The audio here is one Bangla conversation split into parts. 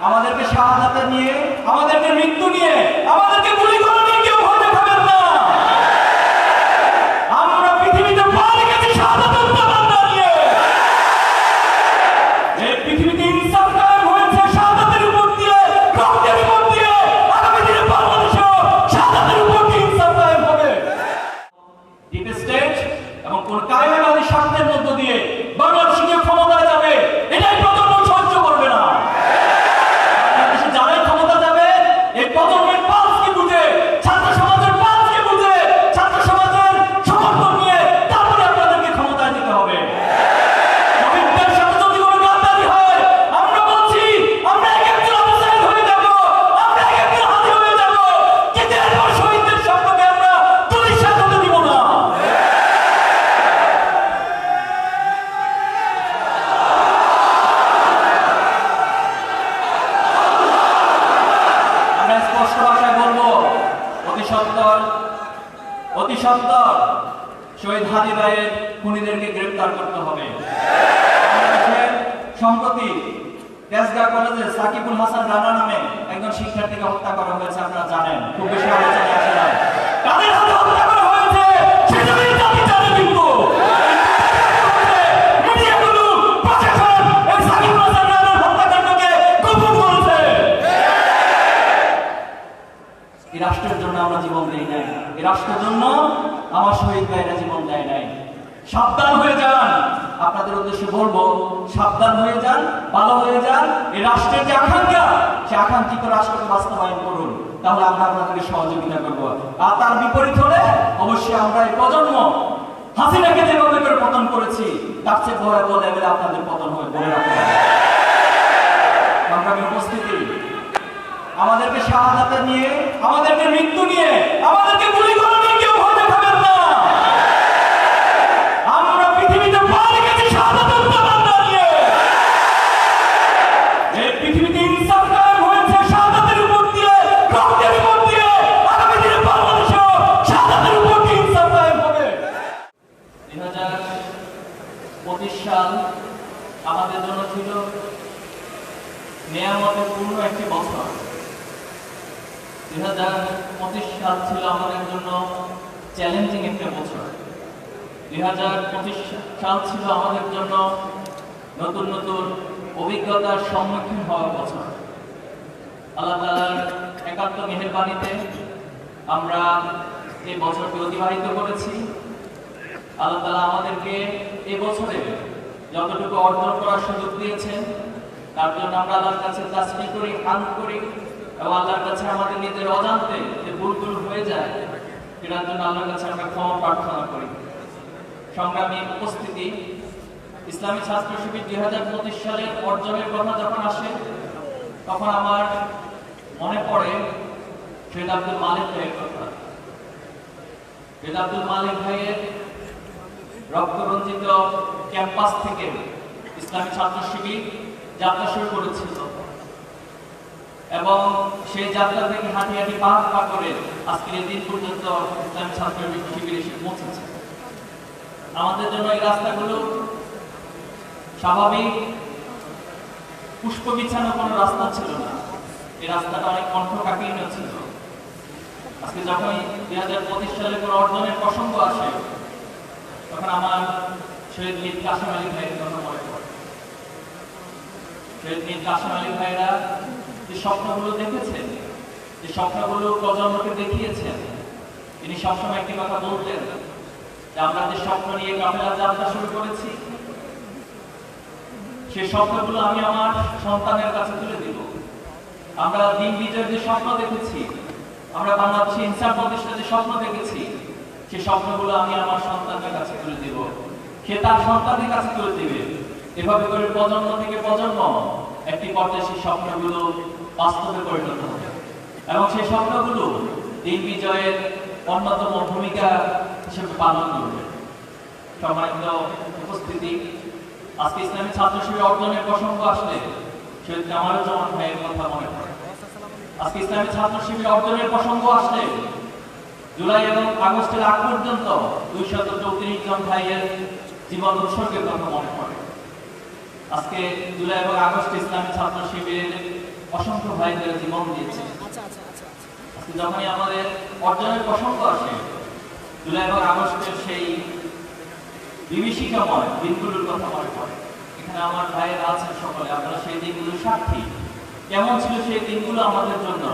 আমাদেরকে শাহাদাতে নিয়ে আমাদেরকে মৃত্যু নিয়ে আমাদেরকে গুলি করে অতি সত্তর শহীদ হাদি রায়ের খুনিদেরকে গ্রেফতার করতে হবে। সম্প্রতি তেজগাঁ কলেজে সাকিবুল হাসান রানা নামে একজন শিক্ষার্থীকে হত্যা করা হয়েছে, আপনারা জানেন। খুব বেশি আলোচনা সাবধান হয়ে যান। আপনাদের উদ্দেশ্যে বলব, সাবধান হয়ে যান, ভালো হয়ে যান। এই রাষ্ট্রের যে আকাঙ্ক্ষা, সে আকাঙ্ক্ষিত রাষ্ট্রকে বাস্তবায়ন করুন। তাহলে আমরা আপনাদেরকে সহযোগিতা করব। আর তার বিপরীত হলে অবশ্যই আমরা এই প্রজন্ম, হাসিনাকে যেভাবে করে পতন করেছি, তার চেয়ে ভয়াবহ লেভেলে আপনাদের পতন হয়ে বলে হবে উপস্থিতি? আমাদেরকে শাহাদাতে নিয়ে, আমাদেরকে মৃত্যু নিয়ে নেয়ামতের পূর্ণ একটি বছর। দুই হাজার পঁচিশ সাল ছিল আমাদের জন্য চ্যালেঞ্জিং একটা বছর। দুই হাজার পঁচিশ সাল ছিল আমাদের জন্য নতুন নতুন অভিজ্ঞতার সম্মুখীন হওয়ার বছর। আল্লাহ একান্ত মেহেরবানিতে আমরা এই বছরটি অতিবাহিত করেছি। আল্লাহ তালা আমাদেরকে এই বছরে যতটুকু অর্জন করার সুযোগ দিয়েছেন তার জন্য আমরা আল্লাহর কাছে তাসমি করি হান করি এবং আল্লাহর কাছে আমাদের নিজের অজান্তে যে ভুলগুলো হয়ে যায় সেটার জন্য আল্লাহর কাছে আমরা ক্ষমা প্রার্থনা করি। সংগ্রামী উপস্থিতি, ইসলামী ছাত্র শিবির দুই হাজার পঁচিশ সালের অর্জনের কথা যখন আসে, তখন আমার মনে পড়ে শহীদ আব্দুল মালিক ভাইয়ের কথা। শহীদ আব্দুল মালিক ভাইয়ের রক্তরঞ্জিত ক্যাম্পাস থেকে ইসলামী ছাত্র শিবির যাত্রা শুরু করেছিল। এবং সেই যাত্রা থেকে হাঁটি হাঁটি পা পা করে আজকের এই দিন পর্যন্ত ইসলামী ছাত্র শিবির এসে পৌঁছেছে। আমাদের জন্য এই রাস্তাগুলো স্বাভাবিক, পুষ্প বিছানো কোনো রাস্তা ছিল না। এই রাস্তাটা অনেক কণ্ঠকাকীর্ণ ছিল। আজকে যখন দুই হাজার পঁচিশ সালে কোনো অর্জনের প্রসঙ্গ আসে, তখন আমার শহীদ মীর কাসম আলী ভাইয়ের কথা মনে পড়ে। আলী ভাইরা যে স্বপ্নগুলো দেখেছেন, যে স্বপ্নগুলো প্রজন্মকে দেখিয়েছেন, তিনি সবসময় একটি কথা বলতেন যে, আমরা যে স্বপ্ন নিয়ে যাত্রা শুরু করেছি স্বপ্নগুলো আমি আমার সন্তানের কাছে তুলে দিব। আমরা দিন বিজয়ের যে স্বপ্ন দেখেছি, আমরা বাংলাদেশে ইনসাফ যে স্বপ্ন দেখেছি সেই স্বপ্নগুলো আমি আমার সন্তানের কাছে তুলে দিব। সে তার সন্তানের কাছে তুলে দিবে। এভাবে করে প্রজন্ম থেকে প্রজন্ম একটি পর্যায়ে সেই স্বপ্নগুলো বাস্তবে পরিণত হবে। এবং সেই স্বপ্নগুলো দিন বিজয়ের অন্যতম ভূমিকা হিসেবে পালন করবে। সম্মানিত উপস্থিতি, আজকে ইসলামী ছাত্র শিবির অর্জনের প্রসঙ্গ আসলে শহীদ কামারুজ্জামান ভাইয়ের কথা মনে পড়ে। আজকে ইসলামী ছাত্র শিবির অর্জনের প্রসঙ্গ আসলে জুলাই এবং আগস্টের আগ পর্যন্ত দুইশত চৌত্রিশ জন ভাইয়ের জীবন উৎসর্গের কথা মনে পড়ে। আজকে জুলাই এবং আগস্ট ইসলামী ছাত্র শিবিরের অসংখ্য ভাইদের জীবন দিয়েছে। আচ্ছা আচ্ছা আচ্ছা যখনই আমাদের অর্জনের প্রসঙ্গ আসে জুলাই এবং আগস্টের সেই বিভীষিকাময় দিনগুলোর কথা মনে পড়ে। এখানে আমার ভাইয়েরা আছেন সকলে আপনারা সেই দিনগুলোর সাক্ষী। কেমন ছিল সেই দিনগুলো আমাদের জন্য?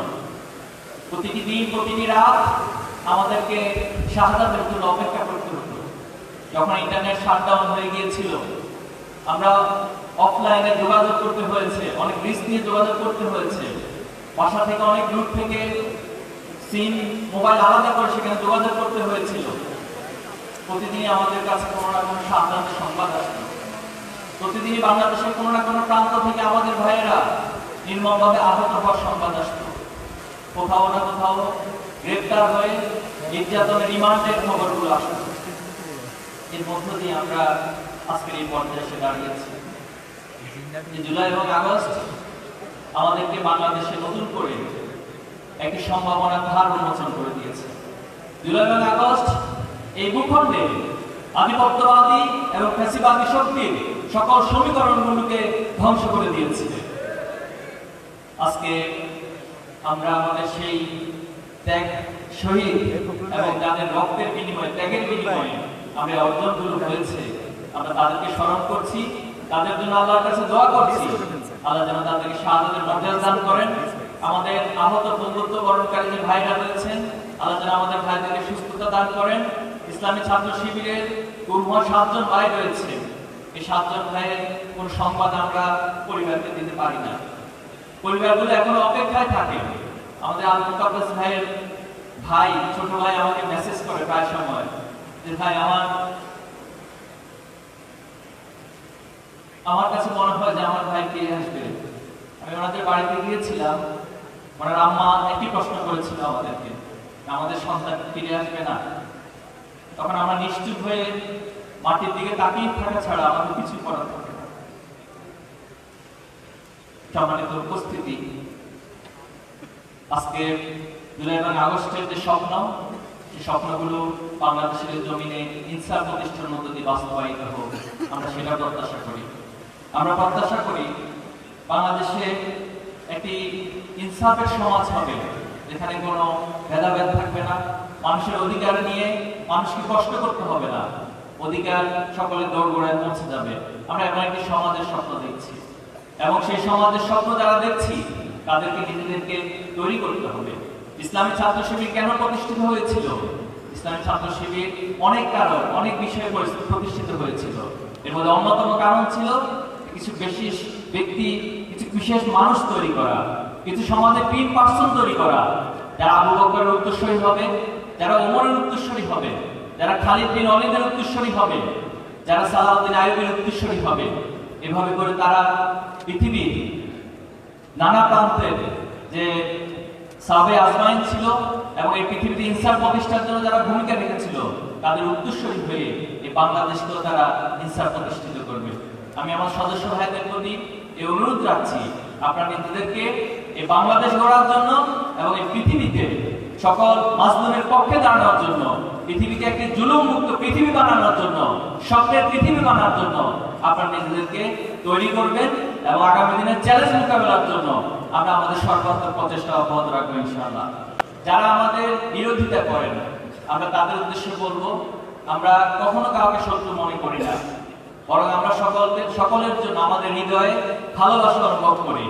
প্রতিটি দিন প্রতিটি রাত আমাদেরকে শাহাদাতের জন্য অপেক্ষা করতে হতো। যখন ইন্টারনেট শাটডাউন হয়ে গিয়েছিল আমরা অফলাইনে যোগাযোগ করতে হয়েছে, অনেক রিস্ক নিয়ে যোগাযোগ করতে হয়েছে। বাসা থেকে অনেক দূর থেকে সিম মোবাইল আলাদা করে সেখানে যোগাযোগ করতে হয়েছিল। প্রতিদিনই আমাদের কাছে কোনো না কোনো সাবধানের সংবাদ আসতো। প্রতিদিনই বাংলাদেশের কোনো না কোনো প্রান্ত থেকে আমাদের ভাইয়েরা নির্মমভাবে আহত হওয়ার সংবাদ আসতো। কোথাও না কোথাও গ্রেপ্তার হয়ে নির্যাতনের রিমান্ডের খবরগুলো আসতো। এর মধ্য দিয়ে আমরা আজকের এই পর্যায়ে এসে দাঁড়িয়েছি। জুলাই এবং আগস্ট আমাদেরকে বাংলাদেশে নতুন করে একটি সম্ভাবনার ধার উন্মোচন করে দিয়েছে। জুলাই এবং আগস্ট এই ভূখণ্ডে আধিপত্যবাদী এবং ফ্যাসিবাদী শক্তির সকল সমীকরণগুলোকে ধ্বংস করে দিয়েছে। আজকে আমরা আমাদের সেই ত্যাগ শহীদ এবং যাদের রক্তের বিনিময়ে, ত্যাগের বিনিময়ে আমরা অর্জনগুলো হয়েছে। আমরা তাদেরকে স্মরণ করছি। তাদের জন্য আল্লাহর কাছে দোয়া করছি। আল্লাহ যেন তাদেরকে শাহাদাতের মর্যাদা দান করেন। আমাদের আহত বন্ধুত্ব বরণকারী যে ভাইরা রয়েছেন আল্লাহ যেন আমাদের ভাইদেরকে সুস্থতা দান করেন। ইসলামী ছাত্র শিবিরের গুরুহ সাতজন ভাই রয়েছে। এই সাতজন ভাইয়ের কোন সংবাদ আমরা পরিবারকে দিতে পারি না। পরিবারগুলো এখনও অপেক্ষায় থাকে। আমাদের আল মুকাদ্দাস ভাইয়ের ভাই ছোট ভাই আমাকে মেসেজ করে প্রায় সময় যে ভাই আমার আমার কাছে মনে হয় যে আমার ভাই ফিরে আসবে। আমি ওনাদের বাড়িতে গিয়েছিলাম। ওনার আম্মা একই প্রশ্ন করেছিল আমাদেরকে আমাদের সন্তান ফিরে আসবে না। তখন আমরা নিশ্চুপ হয়ে মাটির দিকে তাকিয়ে থাকা ছাড়া আমাদের কিছু করার সম্মানিত উপস্থিতি, আজকে জুলাই এবং আগস্টের যে স্বপ্ন, সেই স্বপ্নগুলো বাংলাদেশের জমিনে ইনসাফ প্রতিষ্ঠার মধ্য দিয়ে বাস্তবায়িত হোক, আমরা সেটা প্রত্যাশা করি। আমরা প্রত্যাশা করি বাংলাদেশে একটি ইনসাফের সমাজ হবে, যেখানে কোনো ভেদাভেদ থাকবে না, মানুষের অধিকার নিয়ে মানুষকে কষ্ট করতে হবে না, অধিকার সকলে দৌড় গোড়ায় পৌঁছে যাবে। আমরা এমন একটি সমাজের স্বপ্ন দেখছি এবং সেই সমাজের স্বপ্ন যারা দেখছি, তাদেরকে নিজেদেরকে তৈরি করতে হবে। ইসলামী ছাত্র শিবির কেন প্রতিষ্ঠিত হয়েছিল? ইসলামী ছাত্র শিবির অনেক কারণ, অনেক বিষয়ে প্রতিষ্ঠিত হয়েছিল। এর মধ্যে অন্যতম কারণ ছিল কিছু বিশেষ ব্যক্তি, কিছু বিশেষ মানুষ তৈরি করা, কিছু সমাজে পিন পার্সন তৈরি করা। যারা আবু বকরের উত্তরসূরি হবে, যারা ওমরের উত্তরসূরি হবে, যারা খালিদ বিন অলিদের উত্তরসূরি হবে, যারা সালাউদ্দিন আইবের উত্তরসূরি হবে। এভাবে করে তারা পৃথিবীর নানা প্রান্তের যে সাবে আজমাইন ছিল এবং এই পৃথিবীতে ইনসাফ প্রতিষ্ঠার জন্য যারা ভূমিকা রেখেছিল, তাদের উত্তরসূরি হয়ে এই বাংলাদেশকেও তারা ইনসাফ প্রতিষ্ঠিত আমি আমার সদস্য ভাইদের প্রতি এই অনুরোধ রাখছি, আপনারা নিজেদেরকে এই বাংলাদেশ গড়ার জন্য এবং এই পৃথিবীতে সকল মাজলুমের পক্ষে দাঁড়ানোর জন্য, পৃথিবীকে একটি জুলুম মুক্ত পৃথিবী বানানোর জন্য, স্বপ্নের পৃথিবী বানানোর জন্য আপনারা নিজেদেরকে তৈরি করবেন এবং আগামী দিনের চ্যালেঞ্জ মোকাবেলার জন্য আমরা আমাদের সর্বাত্মক প্রচেষ্টা অব্যাহত রাখব ইনশাআল্লাহ। যারা আমাদের বিরোধিতা করেন, আমরা তাদের উদ্দেশ্যে বলব, আমরা কখনো কাউকে শত্রু মনে করি না। বরং আমরা সকলের সকলের জন্য আমাদের হৃদয়ে ভালোবাসা অনুভব করি।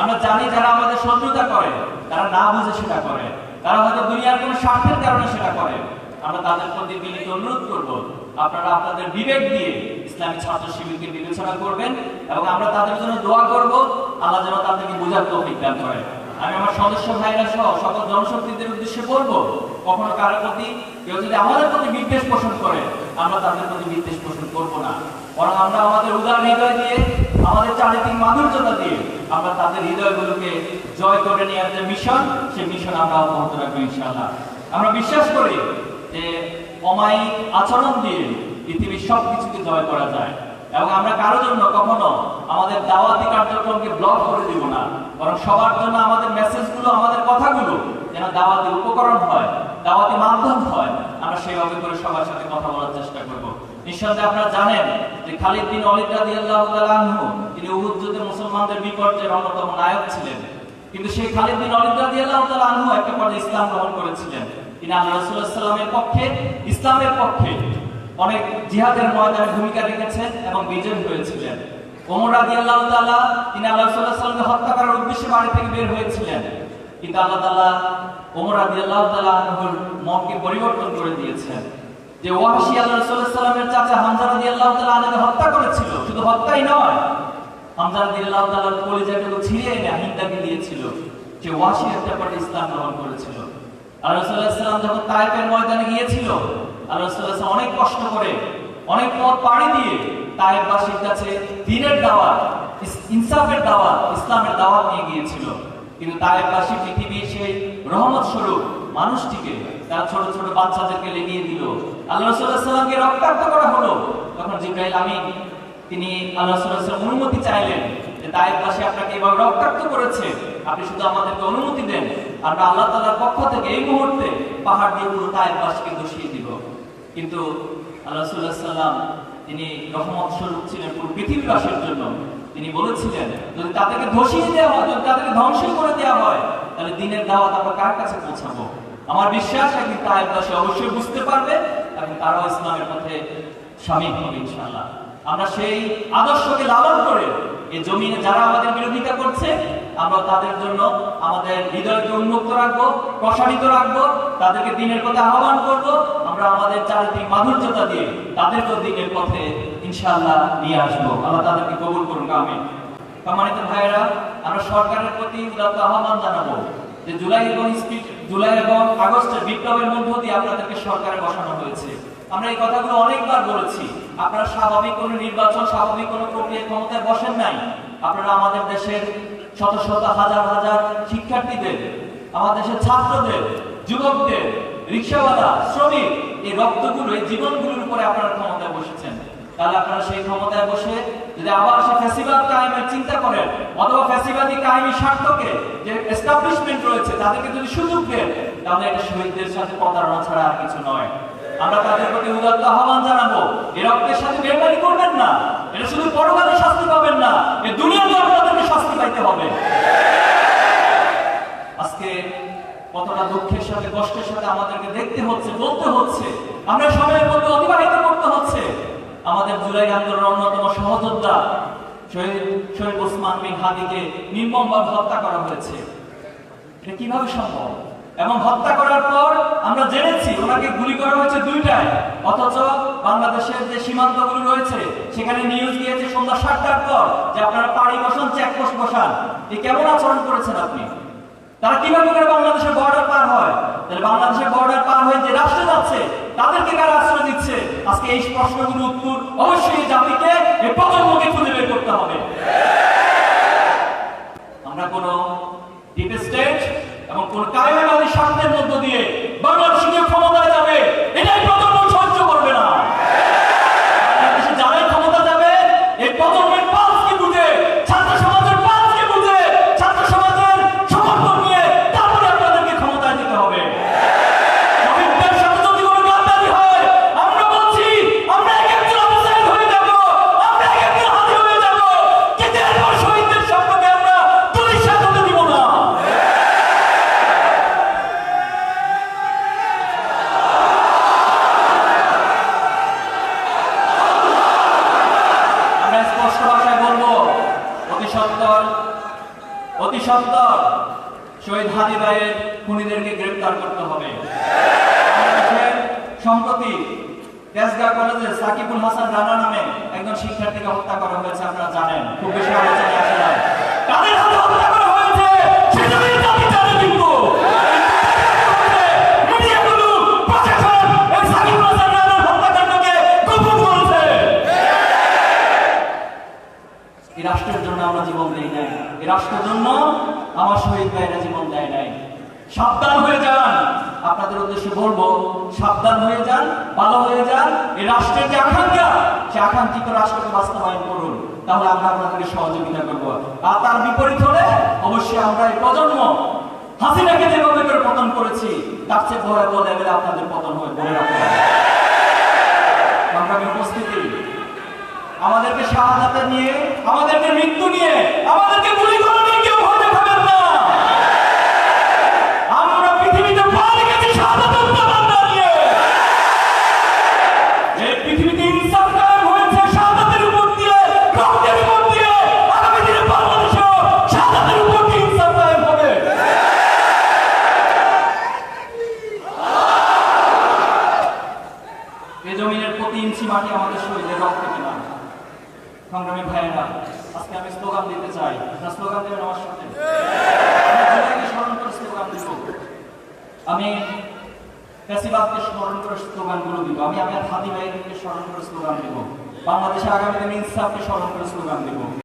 আমরা জানি যারা আমাদের শত্রুতা করে, তারা না বুঝে সেটা করে। তারা হয়তো দুনিয়ার কোনো স্বার্থের কারণে সেটা করে। আমরা তাদের প্রতি বিনীত অনুরোধ করব, আপনারা আপনাদের বিবেক দিয়ে ইসলামী ছাত্র শিবিরকে বিবেচনা করবেন এবং আমরা তাদের জন্য দোয়া করব। আল্লাহ যেন তাদেরকে বোঝার তৌফিক দান করে। আমি আমার সদস্য ভাইরা সহ সকল জনশক্তিদের উদ্দেশ্যে বলব, কখনো কারও প্রতি কেউ যদি আমাদের প্রতি বিদ্বেষ পোষণ করে, আমরা তাদের প্রতি বিদ্বেষ পোষণ করব না। বরং আমরা আমাদের উদার হৃদয় দিয়ে, আমাদের চারিত্রিক মাধুর্যতা দিয়ে আমরা তাদের হৃদয়গুলোকে জয় করে নেওয়ার যে মিশন, সেই মিশন আমরা অব্যাহত রাখব ইনশাআল্লাহ। আমরা বিশ্বাস করি যে অমায়িক আচরণ দিয়ে পৃথিবীর সব কিছুকে জয় করা যায়। এবং আমরা কারও জন্য কখনো আমাদের দাওয়াতি কার্যক্রমকে ব্লক করে দিব না। বরং সবার জন্য আমাদের মেসেজগুলো আমাদের কথাগুলো যেন দাওয়াতি উপকরণ হয়, দাওয়াতি মাধ্যম হয়, আমরা সেইভাবে করে সবার সাথে কথা বলার চেষ্টা করব। নিঃসন্দেহে আপনারা জানেন যে খালিদ বিন অলিদ রাদিয়াল্লাহু তাআলা আনহু, তিনি উহুদ মুসলমানদের বিপর্যয়ের অন্যতম নায়ক ছিলেন। কিন্তু সেই খালিদ বিন ওয়ালিদ রাদিয়াল্লাহু তাআলা আনহু একটা পর্যায়ে ইসলাম গ্রহণ করেছিলেন। তিনি আল্লাহ সাল্লামের পক্ষে, ইসলামের পক্ষে অনেক জিহাদের ময়দানে ভূমিকা রেখেছেন এবং বিজয়ী হয়েছিলেন। ওমর রাদিয়াল্লাহু তাআলা, তিনি আল্লাহ সাল্লামকে হত্যা করার উদ্দেশ্যে বাড়ি থেকে বের হয়েছিলেন। কিন্তু আল্লাহ তাআলা ওমর রাদিয়াল্লাহু তাআলা আনহুর মনকে পরিবর্তন করে দিয়েছেন। যে ওয়াহশী আল্লাহ রাসূলুল্লাহ সাল্লামের চাচা হামজা রাদিয়াল্লাহু তাআলা আনহুকে হত্যা করেছিল, শুধু হত্যাই নয়, হামজা রাদিয়াল্লাহু তাআলার কলিজাটাকে ছিঁড়ে এনে হিন্দাকে দিয়েছিল, যে ওয়াহশী একটা পরে ইসলাম গ্রহণ করেছিল। আর রাসূলুল্লাহ সাল্লাম যখন তায়েফের ময়দানে গিয়েছিল অনেক কষ্ট করে, অনেক পথ পাড়ি দিয়ে তায়েফবাসীর কাছে দ্বীনের দাওয়াত ইনসাফের দাওয়াত, ইসলামের দাওয়াত নিয়ে গিয়েছিল। কিন্তু তায়েফবাসী পৃথিবীর সেই রহমত স্বরূপ মানুষটিকে, তার ছোট ছোট বাচ্চাদেরকে লেগিয়ে দিল। আল্লাহ রাসূলুল্লাহ সাল্লামকে রক্তাক্ত করা হলো। তখন জিব্রাইল আমিন, তিনি আল্লাহ রাসূলুল্লাহ অনুমতি চাইলেন যে তায়েফবাসী আপনাকে এভাবে রক্তাক্ত করেছে। আপনি শুধু আমাদেরকে অনুমতি দেন। আমরা আল্লাহ তাআলার পক্ষ থেকে এই মুহূর্তে পাহাড় দিয়ে পুরো তায়েফবাসীকে দোষিয়ে দিব কিন্তু আল্লাহ সাল্লাম তিনি রহমত স্বরূপ ছিলেন পুরো পৃথিবীবাসীর জন্য। তিনি বলেছিলেন, যদি তাদেরকে ধসিয়ে দেওয়া হয়, যদি তাদেরকে ধ্বংস করে দেওয়া হয়, তাহলে দিনের দাওয়াত আমরা কার কাছে পৌঁছাবো? আমার বিশ্বাস, একদিন তায়েফবাসী অবশ্যই বুঝতে পারবে এবং তারাও ইসলামের পথে শামিল হবে ইনশাআল্লাহ। আমরা সেই আদর্শকে লালন করে, এই জমিনে যারা আমাদের বিরোধিতা করছে আমরা তাদের জন্য আমাদের হৃদয়কে উন্মুক্ত রাখব, প্রসারিত রাখব, তাদেরকে দিনের পথে আহ্বান করব। আমরা আমাদের চারিত্রিক মাধুর্যতা দিয়ে তাদেরকেও দিনের পথে ইনশাআল্লাহ নিয়ে আসব। আল্লাহ তাদেরকে কবুল করুন আমিন। সম্মানিত ভাইয়েরা, আমরা সরকারের প্রতি উদাত্ত আহ্বান জানাব যে জুলাই এবং জুলাই এবং আগস্টের বিপ্লবের মধ্য দিয়ে আপনাদেরকে সরকারে বসানো হয়েছে। আমরা এই কথাগুলো অনেকবার বলেছি। আপনারা স্বাভাবিক কোনো নির্বাচন, স্বাভাবিক কোনো প্রক্রিয়া ক্ষমতায় বসেন নাই। আপনারা আমাদের দেশের শত শত হাজার হাজার শিক্ষার্থীদের, আমাদের দেশের ছাত্রদের, যুবকদের, রিক্সাওয়ালা, শ্রমিক, এই রক্তগুলো, এই জীবনগুলোর উপরে আপনারা ক্ষমতায় বসেছেন। তাহলে আপনারা সেই ক্ষমতায় বসে যদি আবার সে ফ্যাসিবাদ কায়েমের চিন্তা করেন, অথবা ফ্যাসিবাদী কায়েমি স্বার্থকে যে এস্টাবলিশমেন্ট রয়েছে, তাদেরকে যদি সুযোগ দেন, তাহলে এটা শহীদদের সাথে প্রতারণা ছাড়া আর কিছু নয়। আমরা তাদের প্রতি উদাত্ত আহ্বান জানাব। এ রক্তের সাথে বেমানি করবেন না। এটা শুধু পরকালে শাস্তি পাবেন না, এ দুনিয়াতে আপনাদেরকে শাস্তি পাইতে হবে। আজকে কতটা দুঃখের সাথে, কষ্টের সাথে আমাদেরকে দেখতে হচ্ছে, বলতে হচ্ছে। আমরা সময়ের মধ্যে অতিবাহিত করতে হচ্ছে। আমাদের জুলাই আন্দোলনের অন্যতম সহযোদ্ধা শহীদ শহীদ ওসমান বিন হাদিকে নির্মমভাবে হত্যা করা হয়েছে। এটা কীভাবে সম্ভব? এবং হত্যা করার পর আমরা জেনেছি ওনাকে গুলি করা হয়েছে দুইটায়। অথচ বাংলাদেশের যে সীমান্তগুলো রয়েছে, সেখানে নিউজ গিয়েছে সন্ধ্যা সাতটার পর যে আপনারা পাড়ি বসান চেকপোস্ট বসান। এই কেমন আচরণ করেছেন আপনি? তারা কীভাবে করে বাংলাদেশের বর্ডার পার হয়? তাহলে বাংলাদেশের বর্ডার পার হয়ে যে রাষ্ট্রে যাচ্ছে, তাদেরকে কারা আশ্রয় দিচ্ছে? আজকে এই প্রশ্নগুলো উত্তর অবশ্যই এই জাতিকে এই প্রজন্মকে খুঁজে বের করতে হবে। আমরা কোন ডিপ স্টেট এবং কোন কায়মাবাদী স্বার্থের মধ্য দিয়ে বাংলাদেশকে ক্ষমতায় যাবে এটাই প্রজন্ম সহ্য করবে না বাংলাদেশে যারাই ক্ষমতা যাবে এই প্রজন্মের পাঁচকে বুঝে ছাত্র সমাজের পাঁচকে বুঝে ছাত্র সমাজের সমর্থন নিয়ে তারপরে আপনাদেরকে ক্ষমতায় দিতে হবে শহীদদের সাথে যদি কোনো গাদ্দারি হয়, আমরা বলছি, আমরা এক একজন অফিসার হয়ে যাব, আমরা এক একজন হাজি হয়ে যাব, কিন্তু এরপর শহীদদের সম্পর্কে আমরা দুলিশাত হতে দিব না। আমরা স্পষ্ট ভাষায় বলব অতি সত্তর অতি সত্তর শহীদ হাদি ভাইয়ের খুনিদেরকে গ্রেফতার করতে হবে বাংলাদেশের সম্প্রতি কলেজে সাকিবুল হাসান রানা নামে একজন শিক্ষার্থীকে হত্যা করা হয়েছে, আপনারা জানেন। খুব বেশি আলোচনায় আসে সে করে আসলে বাস্তবায়ন করুন, তাহলে আমরা সহযোগিতা করব। আর তার বিপরীত হলে অবশ্যই আমরা এই প্রজন্ম, হাসিনাকে যেভাবে করে পতন করেছি, তার চেয়ে আপনাদের পতন হয়ে বলে উপস্থিতি? আমাদেরকে শাহাদাতে নিয়ে, আমাদেরকে মৃত্যু নিয়ে, আমাদেরকে গুলি